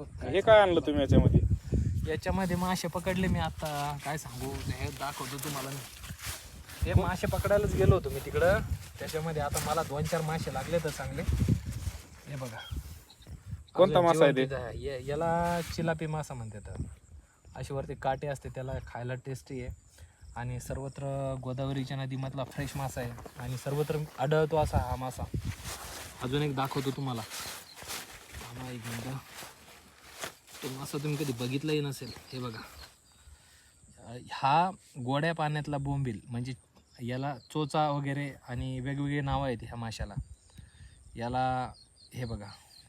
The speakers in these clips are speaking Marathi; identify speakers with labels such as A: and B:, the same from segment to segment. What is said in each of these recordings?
A: हे काय आणलं तुम्ही याच्यामध्ये?
B: याच्यामध्ये मासे पकडले मी आता. काय सांगू? हे दाखवतो तुम्हाला मी. हे मासे पकडायलाच गेलो होतो मी तिकडं. त्याच्यामध्ये आता मला दोन चार मासे लागले तर चांगले. हे बघा.
A: कोणता मासा आहे ते?
B: जिवंत आहे. या- याला चिलापी मासा म्हणतात. अशी वरती काटे असते त्याला खायला टेस्टी आहे. आणि सर्वत्र गोदावरीच्या नदीमधला फ्रेश मासा आहे. आणि सर्वत्र आढळतो असा हा मासा. अजून एक दाखवतो तुम्हाला. थांबा एक मिनटं. तो मासा तुम्ही कधी बघितलाही नसेल. हे बघा. हा गोड्या पाण्यातला बोंबील म्हणजे याला चोचा वगैरे आणि वेगवेगळे नावं आहेत ह्या माशाला. याला हे बघा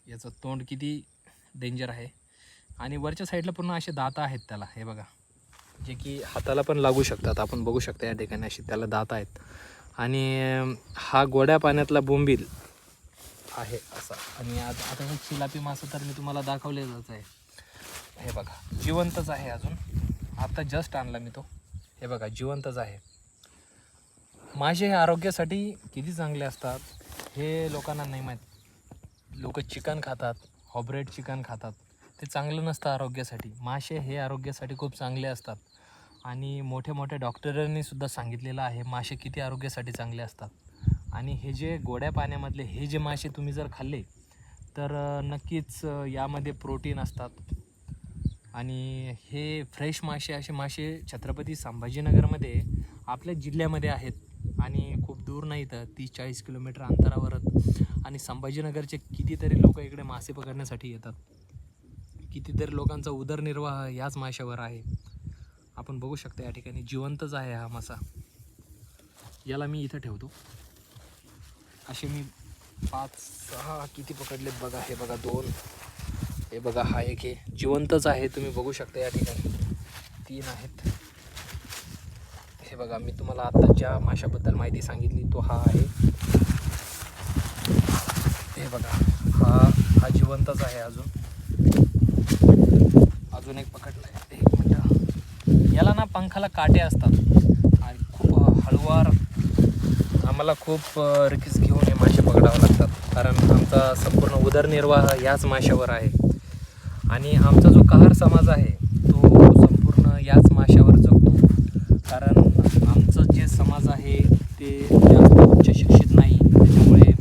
B: याचं तोंड किती डेंजर आहे. आणि वरच्या साईडला पूर्ण असे दाता आहेत त्याला हे बघा. जे की हाताला पण लागू शकतात आपण बघू शकता या ठिकाणी अशी त्याला दात आहेत. आणि हा गोड्या पाण्यातला बोंबील आहे असा. आणि आता आता चिलापी मासा तर मी तुम्हाला दाखवलेलाच आहे. हे बघा जिवंतच आहे अजून. आता जस्ट आणला मी तो. हे बघा जिवंतच आहे. मासे हे आरोग्यासाठी किती चांगले असतात हे लोकांना नाही माहीत. लोक चिकन खातात हॉब्रेड चिकन खातात. ते चांगलं नसतं आरोग्यासाठी. मासे हे आरोग्यासाठी खूप चांगले असतात. आणि मोठे मोठ्या डॉक्टरांनी सुद्धा सांगितलेलं आहे मासे किती आरोग्यासाठी चांगले असतात. आणि हे जे गोड्या पाण्यामधले हे जे मासे तुम्ही जर खाल्ले तर नक्कीच यामध्ये प्रोटीन असतात. आणि हे फ्रेश मासे असे मासे छत्रपती संभाजीनगरमध्ये आपल्या जिल्ह्यामध्ये आहेत. आणि खूप दूर नाही तर तीस चाळीस किलोमीटर अंतरावरच आणि संभाजीनगरचे कितीतरी लोक इकडे मासे पकडण्यासाठी येतात. कितीतरी लोकांचा उदरनिर्वाह याच माशावर आहे. आपण बघू शकता या ठिकाणी जिवंतच आहे हा मासा. याला मी इथं ठेवतो. असे मी पाच सहा किती पकडलेत बघा. हे बघा दोन हे बघा हा एक हे जिवंतच आहे तुम्ही बघू शकता या ठिकाणी. तीन आहेत. हे बघा मी तुम्हाला आता ज्या माशाबद्दल माहिती सांगितली तो हा आहे. हे बघा हा हा जिवंतच आहे अजून. अजून एक पकडला आहे एक मिनटं. याला ना पंखाला काटे असतात. आणि खूप हळुवार. आम्हाला खूप रिक्स घेऊन हे मासे पकडावे लागतात. कारण आमचा संपूर्ण उदरनिर्वाह याच माशावर आहे. आणि आमचा जो कहार समाज आहे तो संपूर्ण याच माशावर जगतो. कारण आमचं जे समाज आहे ते जास्त उच्च शिक्षित नाही. त्याच्यामुळे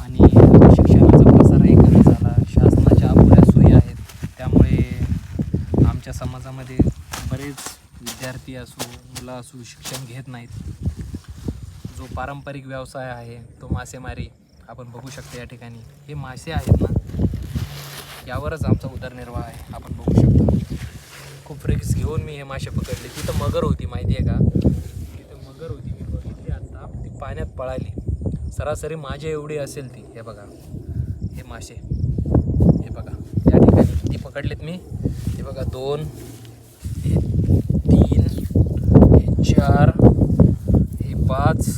B: आणि शिक्षणाचा प्रसारही कमी झाला. शासनाच्या अपुऱ्या सोयी आहेत. त्यामुळे आमच्या समाजामध्ये बरेच विद्यार्थी असो मुलं असो शिक्षण घेत नाहीत. जो पारंपरिक व्यवसाय आहे तो मासेमारी आपण बघू शकतो या ठिकाणी. हे मासे आहेत ना यावरच आमचा उदरनिर्वाह आहे. आपण बघू शकतो. खूप रिक्स घेऊन मी हे मासे पकडले. तिथं मगर होती माहिती आहे का? तिथं मगर होती मी बघितली आता. ती पाण्यात पळाली. सरासरी माझ्या एवढी असेल ती. हे बघा. हे मासे. हे बघा. या ठिकाणी किती पकडलेत मी? हे बघा दोन हे तीन हे चार हे पाच.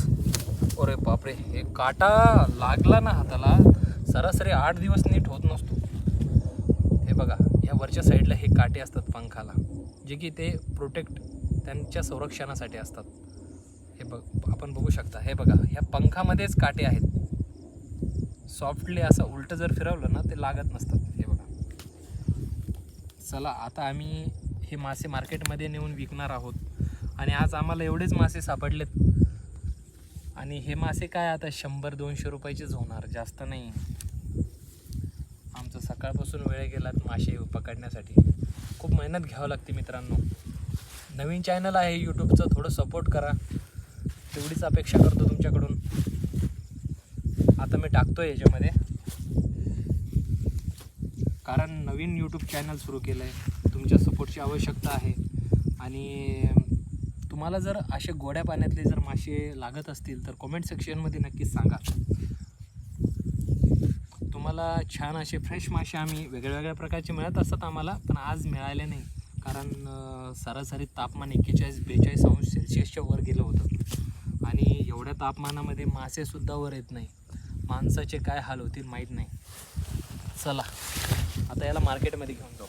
B: अरे बापरे. हे काटा लागला ना हाताला. सरासरी आठ दिवस नीट होत नसतो. बघा ह्या वरच्या साईडला हे काटे असतात पंखाला जे की ते प्रोटेक्ट त्यांच्या संरक्षणासाठी असतात. हे बघ आपण बघू शकता हे बघा ह्या पंखामध्येच काटे आहेत. सॉफ्टली असं उलटं जर फिरवलं ना ते लागत नसतात. हे बघा. चला आता आम्ही हे मासे मार्केटमध्ये नेऊन विकणार आहोत. आणि आज आम्हाला एवढेच मासे सापडलेत. आणि हे मासे काय आता शंभर दोनशे रुपयाचेच होणार जास्त नाही. आहे सकाळपासून वेळ गेलात मासे पकडण्यासाठी. खूप मेहनत घ्यावं लागते मित्रांनो. नवीन चॅनल आहे यूट्यूबचं थोडं सपोर्ट करा. तेवढीच अपेक्षा करतो तुमच्याकडून. आता मी टाकतो आहे याच्यामध्ये. कारण नवीन यूट्यूब चॅनल सुरू केलं आहे तुमच्या सपोर्टची आवश्यकता आहे. आणि तुम्हाला जर असे गोड्या पाण्यातले जर मासे लागत असतील तर कॉमेंट सेक्शनमध्ये नक्कीच सांगा. आम्हाला छान असे फ्रेश मासे आम्ही वेगळ्या वेगळ्या प्रकारचे मिळत असतात आम्हाला पण आज मिळाले नाही. कारण सरासरी तापमान एक्केचाळीस बेचाळीस अंश सेल्सिअसच्या वर गेलं होतं. आणि एवढ्या तापमानामध्ये मासेसुद्धा वर येत नाही. माणसाचे काय हाल होतील माहीत नाही. चला आता याला मार्केटमध्ये घेऊन जाऊ.